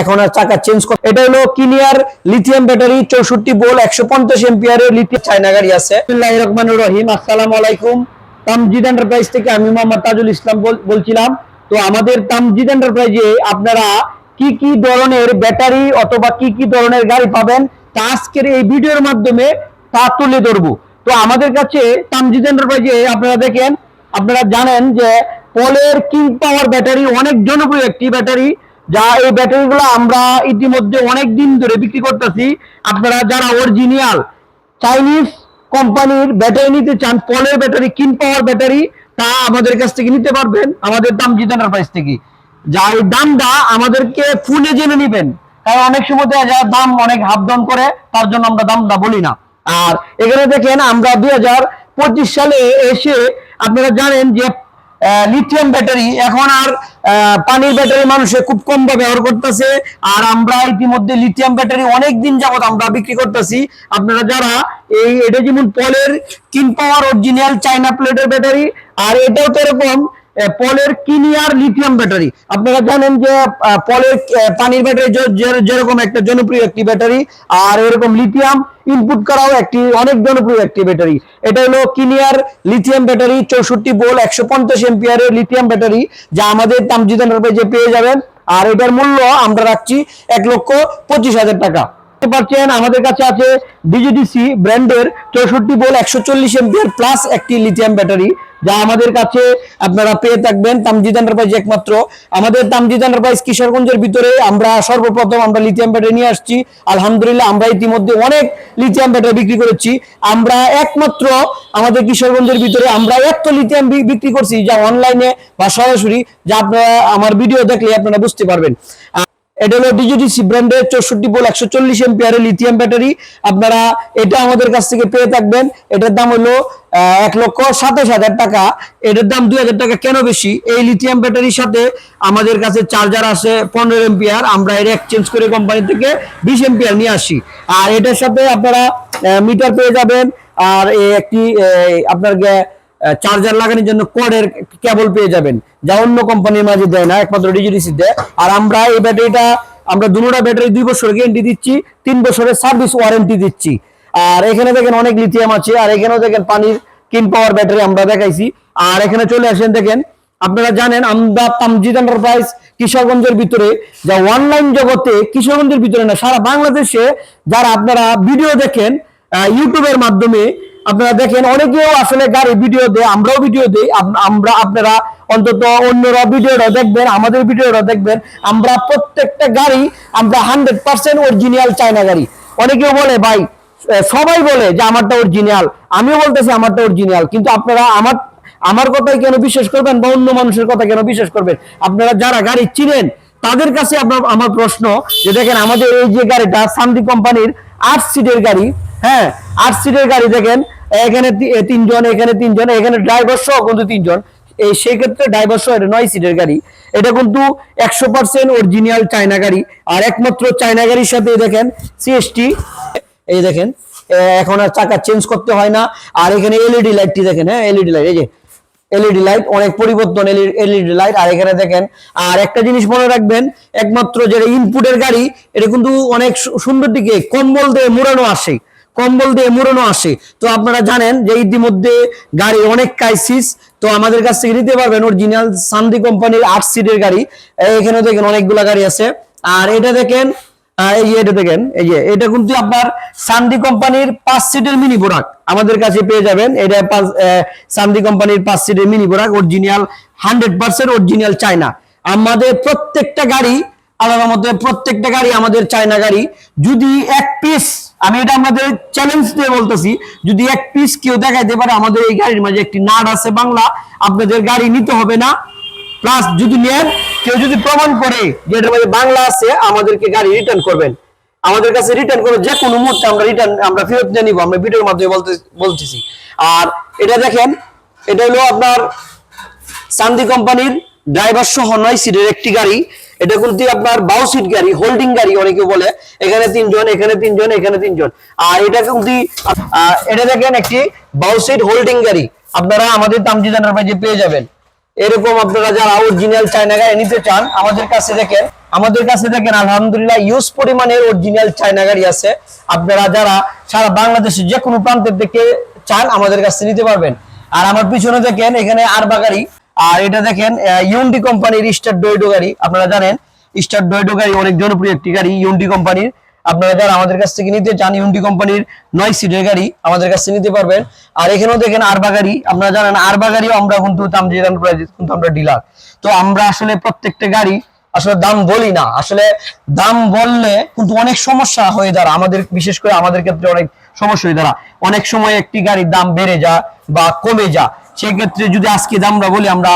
এখন আর চাকা চেঞ্জ কর এটা হলো কিনিয়ার লিথিয়াম ব্যাটারি চৌষট্টি বোল একশো পঞ্চাশ এম্পিয়ারের লিথিয়াম চায়না গাড়ি আছে। রহমানির রহিম, আসসালামু আলাইকুম। তামজিদ এন্টারপ্রাইজ থেকে আমি মোহাম্মদ তাজুল ইসলাম বলছিলাম। তো আমাদের তামজিদ এন্টারপ্রাইজে আপনারা কি কি ধরনের ব্যাটারি অথবা কি কি ধরনের গাড়ি পাবেন তা আজকের এই ভিডিওর মাধ্যমে তা তুলে ধরবো। তো আমাদের কাছে তামজিদ এন্টারপ্রাইজে আপনারা দেখেন, আপনারা জানেন যে পলের কিং পাওয়ার ব্যাটারি অনেক জনপ্রিয় একটি ব্যাটারি যা এই ব্যাটারিগুলো আমরা ইতিমধ্যে অনেক দিন ধরে বিক্রি করতেছি, আপনারা যারা অরিজিনাল চাইনিজ কোম্পানির ব্যাটারি নিতে চান, পলের ব্যাটারি কিন পাওয়ার ব্যাটারি তা আমাদের কাছ থেকে নিতে পারবেন, আমাদের দাম জিতানোর প্রাইস থেকে। যা এই দামটা আমাদেরকে ফুলে জেনে নেবেন। কারণ অনেক সময় দেখা যায় দাম অনেক হাফ ডাউন করে, তার জন্য আমরা দামটা বলি না। আর এখানে দেখেন আমরা দুই হাজার পঁচিশ সালে এসে আপনারা জানেন যে লিথিয়াম ব্যাটারি এখন আর পানির ব্যাটারি মানুষে খুব কম ব্যবহার করতেছে। আর আমরা ইতিমধ্যে লিথিয়াম ব্যাটারি অনেক দিন যাবত আমরা বিক্রি করতেছি। আপনারা যারা এই এটা যেমন পলের কিন পাওয়ার অরিজিনাল চাইনা প্লেটের ব্যাটারি আর এটাও তো এরকম পলের কিনিয়ার লিথিয়াম ব্যাটারি আপনারা জানেন যে পলের পানির ব্যাটারি যেরকম একটা জনপ্রিয় একটি ব্যাটারি আর এরকম লিথিয়াম ইনপুট করাও একটি অনেক জনপ্রিয় একটি ব্যাটারি এটা হলো কিনিয়ার লিথিয়াম ব্যাটারি চৌষট্টি বোল একশো পঞ্চাশ এম্পিয়ারের লিথিয়াম ব্যাটারি যা আমাদের তামজিদান যে পেয়ে যাবেন। আর এটার মূল্য আমরা রাখছি এক লক্ষ পঁচিশ হাজার টাকা। দেখতে পাচ্ছেন, আমাদের কাছে আছে ডিজিডিসি ব্র্যান্ডের চৌষট্টি বোল একশো চল্লিশ এম্পিয়ার প্লাস একটি লিথিয়াম ব্যাটারি যা আমাদের কাছে আপনারা পেয়ে থাকবেন তামজিদ এন্টারপ্রাইজ একমাত্র। আমাদের তামজিদ এন্টারপ্রাইজ কিশোরগঞ্জের ভিতরে আমরা সর্বপ্রথম আমরা লিথিয়াম ব্যাটারি নিয়ে আসছি। আলহামদুলিল্লাহ আমরা ইতিমধ্যে অনেক লিথিয়াম ব্যাটারি বিক্রি করেছি। আমরা একমাত্র আমাদের কিশোরগঞ্জের ভিতরে আমরা এত লিথিয়াম বিক্রি করছি যা অনলাইনে বা সরাসরি যা আপনারা আমার ভিডিও দেখলে আপনারা বুঝতে পারবেন। এটা হলো ডিজিডিসি ব্র্যান্ডের চৌষট্টি বোল একশো চল্লিশ এম্পিয়ারের লিথিয়াম ব্যাটারি আপনারা এটা আমাদের কাছ থেকে পেয়ে থাকবেন। এটার দাম হলো এক লক্ষ সাতাশ হাজার টাকা। এটার দাম দুই হাজার টাকা কেন বেশি? এই লিথিয়াম ব্যাটারির সাথে আমাদের কাছে চার্জার আছে পনেরো এম্পিয়ার আমরা এটা এক্সচেঞ্জ করে কোম্পানি থেকে বিশ এম্পিয়ার নিয়ে আসি। আর এটার সাথে আপনারা মিটার পেয়ে যাবেন। আর একটি আপনার চার্জার লাগানোর জন্য কর্ডের কেবল পেয়ে যাবেন। যা অন্য কোম্পানির মাঝে দেয় না, একমাত্র ডিজিডিসি দেয় আর আমরা এই ব্যাটারিটা, আমরা দুটা ব্যাটারি দুই বছর গ্যারেন্টি দিচ্ছি, তিন বছরের সার্ভিস ওয়ারেন্টি দিচ্ছি। আর এখানে দেখেন অনেক লিথিয়াম আছে, আর এখানেও দেখেন পানির কিন পাওয়ার ব্যাটারি আমরা দেখাইছি। আর এখানে চলে আসেন, দেখেন, আপনারা জানেন, আমরা তামজিদ এন্টারপ্রাইজ কিশোরগঞ্জের ভিতরে, যা অনলাইন জগতে কিশোরগঞ্জের ভিতরে না, সারা বাংলাদেশে যারা আপনারা ভিডিও দেখেন ইউটিউবের মাধ্যমে আপনারা দেখেন, অনেকেও আসলে গাড়ি ভিডিও দেয়, আমরাও ভিডিও দেই। আমরা আপনারা অন্তত অন্যরা ভিডিওটা দেখবেন, আমাদের ভিডিওটা দেখবেন। আমরা প্রত্যেকটা গাড়ি, আমরা হান্ড্রেড পার্সেন্ট অরিজিনাল চায়না গাড়ি। অনেকেও বলে, ভাই সবাই বলে যে আমারটা অরিজিনাল আমিও বলতেছি, আমারটা অরিজিনাল কিন্তু আপনারা আমার আমার কথাই কেন বিশ্বাস করবেন বা অন্য মানুষের কথা কেন বিশ্বাস করবেন? আপনারা যারা গাড়ি চিনেন, তাদের কাছে আপনার আমার প্রশ্ন যে, দেখেন, আমাদের এই যে গাড়িটা সান্দি কোম্পানির আট সিটের গাড়ি হ্যাঁ আট সিটের গাড়ি দেখেন, এখানে তিনজন এখানে তিনজন, এখানে ড্রাইভার সহ কিন্তু তিনজন। এই সেই ক্ষেত্রে ড্রাইভার সহ এটা নয় সিটের গাড়ি। এটা কিন্তু একশো পার্সেন্ট অরিজিনাল চায়না গাড়ি। আর একমাত্র চায়না গাড়ির সাথে দেখেন সিএসটি এই দেখেন এখন আর চাকা চেঞ্জ করতে হয় না। আর এখানে এলইডি লাইটটি দেখেন হ্যাঁ এলইডি লাইট এই যে এলইডি লাইট অনেক পরিবর্তন এলইডি লাইট আর এখানে দেখেন, আর একটা জিনিস মনে রাখবেন, একমাত্র যেটা ইনপুটের গাড়ি, এটা কিন্তু অনেক সুন্দর দিকে কম্বল দিয়ে মোড়ানো আসে। কম্বল দিয়ে মুড়ানো আসে। তো আপনারা জানেন যে ইতিমধ্যে গাড়ি অনেক ক্রাইসিস তো আমাদের কাছ থেকে নিতে পারবেন অরিজিনাল সান্দি কোম্পানির আট সিটের গাড়ি। এখানে দেখেন অনেকগুলা গাড়ি আছে। আর এটা দেখেন এই যে এটা দেখেন, এই যে, এটা কিন্তু আপনার সান্দি কোম্পানির পাঁচ সিটের মিনি বোরাক আমাদের কাছে পেয়ে যাবেন। এটা সান্দি কোম্পানির পাঁচ সিটের mini বোরাক original hundred percent original China আমাদের প্রত্যেকটা গাড়ি, আলাদা মধ্যে প্রত্যেকটা গাড়ি আমাদের চায়না গাড়ি। যদি এক পিস আমি এটা আমাদের চ্যালেঞ্জ দিয়ে বলতেছি, যদি এক পিস কেউ দেখাইতে পারে, আমাদের এই গাড়ির মাঝে একটি নাট আছে বাংলা, আপনাদের গাড়ি নিতে হবে না। প্লাস যদি নেন, কেউ যদি প্রমাণ করে যে এটার মধ্যে বাংলা আছে, আমাদেরকে গাড়ি রিটার্ন করবেন। আমাদের কাছে রিটার্ন করে যে কোনো মুহূর্তে আমরা রিটার্ন আমরা ফেরত নিয়ে নিবো, আমরা ভিডিওর মাধ্যমে বলতে বলতেছি। আর এটা দেখেন, এটা হলো আপনার চান্দি কোম্পানির ড্রাইভার সহ নয় সিটের একটি গাড়ি। এটা কিন্তু আপনার বাউ সিট গাড়ি হোল্ডিং গাড়ি অনেকে বলে। এখানে তিনজন এখানে তিনজন এখানে তিনজন। আর এটা কিন্তু এটা দেখেন একটি বাউ সিট হোল্ডিং গাড়ি। আপনারা আমাদের তামজিদানের মাঝে পেয়ে যাবেন। এরকম আপনারা যারা অরিজিনাল চায়না গাড়ি নিতে চান, আমাদের কাছে দেখেন, আমাদের কাছে দেখেন আলহামদুলিল্লাহ ইউজ পরিমাণের অরিজিনাল চায়না গাড়ি আছে। আপনারা যারা সারা বাংলাদেশের যে কোনো প্রান্তের থেকে চান, আমাদের কাছে নিতে পারবেন। আর আমার পিছনে দেখেন, এখানে আরবা গাড়ি। আর এটা দেখেন ইউন্ডি কোম্পানির স্টার ডোয়েডো গাড়ি, আপনারা জানেন স্টার ডোয়েডো গাড়ি অনেক জনপ্রিয় একটি গাড়ি ইউন্ডি কোম্পানির আপনারা যারা আমাদের কাছ থেকে নিতে চান ইউন্ডি কোম্পানির নয় সিটের গাড়ি আমাদের কাছ থেকে নিতে পারবেন। আর এখানেও দেখেন আরবা গাড়ি, আপনারা জানেন আরবা গাড়িও আমরা কিন্তু তামজিদ এন্টারপ্রাইজ কিন্তু আমরা ডিলার তো আমরা আসলে প্রত্যেকটা গাড়ি আসলে দাম বলি না। আসলে দাম বললে কিন্তু অনেক সমস্যা হয়ে দাঁড়া আমাদের, বিশেষ করে আমাদের ক্ষেত্রে অনেক সমস্যা হয়ে দাঁড়া অনেক সময় একটি গাড়ির দাম বেড়ে যা বা কমে যা সেক্ষেত্রে যদি আজকে দামটা বলি আমরা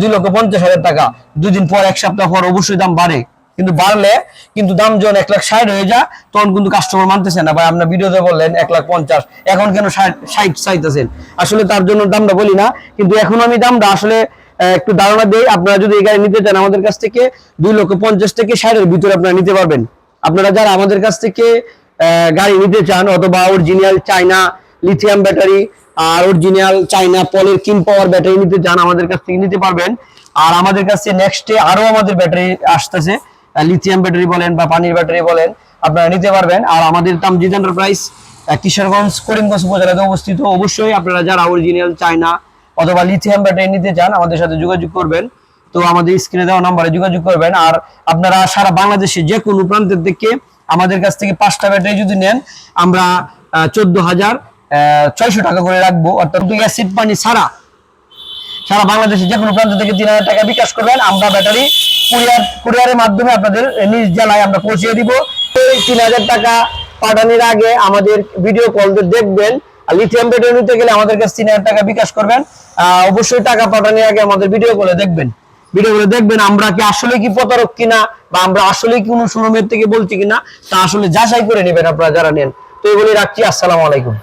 দুই লক্ষ পঞ্চাশ হাজার টাকা। দুদিন পর এক সপ্তাহ পর অবশ্যই দাম বাড়ে। কিন্তু বাড়লে কিন্তু দাম যখন এক লাখ ষাট হয়ে যায়, তখন কিন্তু কাস্টমার মানতেছে না। ভাই আপনার ভিডিওতে বললেন এক লাখ পঞ্চাশ, এখন কেন ষাট চাইতেছেন? আসলে তার জন্য দামটা বলি না, কিন্তু এখন আমি দামটা আসলে একটু ধারণা দিই, আপনারা যদি এই গাড়ি নিতে চান আমাদের কাছ থেকে, দুই লক্ষ পঞ্চাশ থেকে ষাটের ভিতরে আপনারা নিতে পারবেন। আপনারা যারা আমাদের কাছ থেকে গাড়ি নিতে চান, অথবা অরিজিনাল চায়না লিথিয়াম ব্যাটারি আর অরিজিনাল চায়না পলের কিন পাওয়ার ব্যাটারি নিতে চান আমাদের কাছ থেকে নিতে পারবেন। আর আমাদের কাছে নেক্সটে আরও আমাদের ব্যাটারি আসতেছে। লিথিয়াম ব্যাটারি বলেন বা পানির ব্যাটারি বলেন, আপনারা নিতে পারবেন। আর আমাদের তামজিদ এন্টারপ্রাইজ কিশোরগঞ্জ, করিমগঞ্জ উপজেলাতে অবস্থিত। অবশ্যই আপনারা যারা অরিজিনাল চায়না অথবা লিথিয়াম ব্যাটারি নিতে চান, আমাদের সাথে যোগাযোগ করবেন। তো আমাদের স্ক্রিনে দেওয়া নাম্বারে যোগাযোগ করবেন। আর আপনারা সারা বাংলাদেশে যে কোনো প্রান্তের থেকে আমাদের কাছ থেকে পাঁচটা ব্যাটারি যদি নেন, আমরা চোদ্দ হাজার ছয়শো টাকা করে রাখব। অর্থাৎ অ্যাসিড পানি ছাড়া সারা বাংলাদেশে যে কোনো প্রান্ত থেকে তিন হাজার টাকা বিকাশ করবেন। আমরা ব্যাটারি কুরিয়ার কুরিয়ারের মাধ্যমে আপনাদের নিজ জেলায় আমরা পৌঁছে দিব। এই তিন হাজার টাকা পাঠানোর আগে আমাদের ভিডিও কল দেখবেন লিথিয়াম ব্যাটারি নিতে গেলে আমাদের কাছে তিন হাজার টাকা বিকাশ করবেন। অবশ্যই টাকা পাঠানোর আগে আমাদের ভিডিও কলে দেখবেন। ভিডিও করে দেখবেন আমরা কি আসলে কি প্রতারক কিনা বা আমরা আসলে কি কোনো শোরুমের থেকে বলছি কিনা তা আসলে যাচাই করে নেবেন আপনারা যারা নেন। তো এগুলি রাখছি। আসসালামু আলাইকুম।